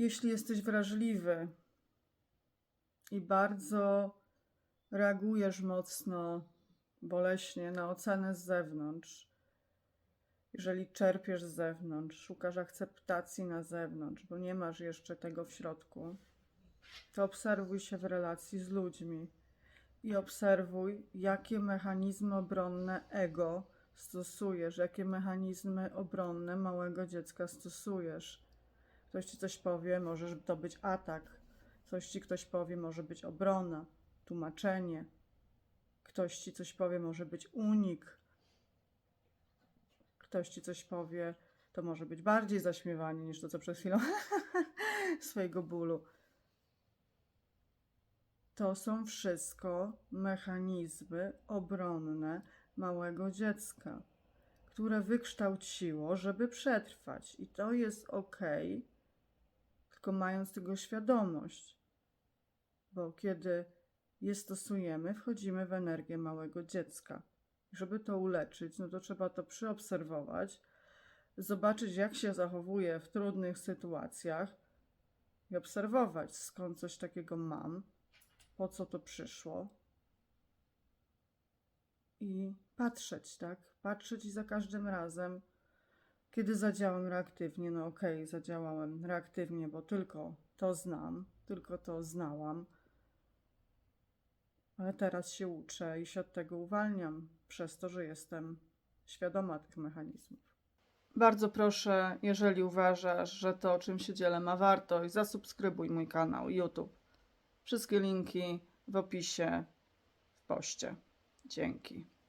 Jeśli jesteś wrażliwy i bardzo reagujesz mocno, boleśnie na ocenę z zewnątrz, jeżeli czerpiesz z zewnątrz, szukasz akceptacji na zewnątrz, bo nie masz jeszcze tego w środku, to obserwuj się w relacji z ludźmi i obserwuj, jakie mechanizmy obronne ego stosujesz, jakie mechanizmy obronne małego dziecka stosujesz. Ktoś ci coś powie, może to być atak, coś ci ktoś powie, może być obrona, tłumaczenie, ktoś ci coś powie, może być unik, ktoś ci coś powie, to może być bardziej zaśmiewanie niż to, co przed chwilą swojego bólu. To są wszystko mechanizmy obronne małego dziecka, które wykształciło, żeby przetrwać. I to jest ok, tylko mając tego świadomość. Bo kiedy je stosujemy, wchodzimy w energię małego dziecka. Żeby to uleczyć, no to trzeba to przyobserwować, zobaczyć, jak się zachowuje w trudnych sytuacjach i obserwować, skąd coś takiego mam, po co to przyszło. I patrzeć, tak? Patrzeć i za każdym razem, kiedy zadziałam reaktywnie, no okej, zadziałałem reaktywnie, bo tylko to znam, tylko to znałam. Ale teraz się uczę i się od tego uwalniam, przez to, że jestem świadoma tych mechanizmów. Bardzo proszę, jeżeli uważasz, że to, o czym się dzielę, ma wartość, zasubskrybuj mój kanał YouTube. Wszystkie linki w opisie, w poście. Dzięki.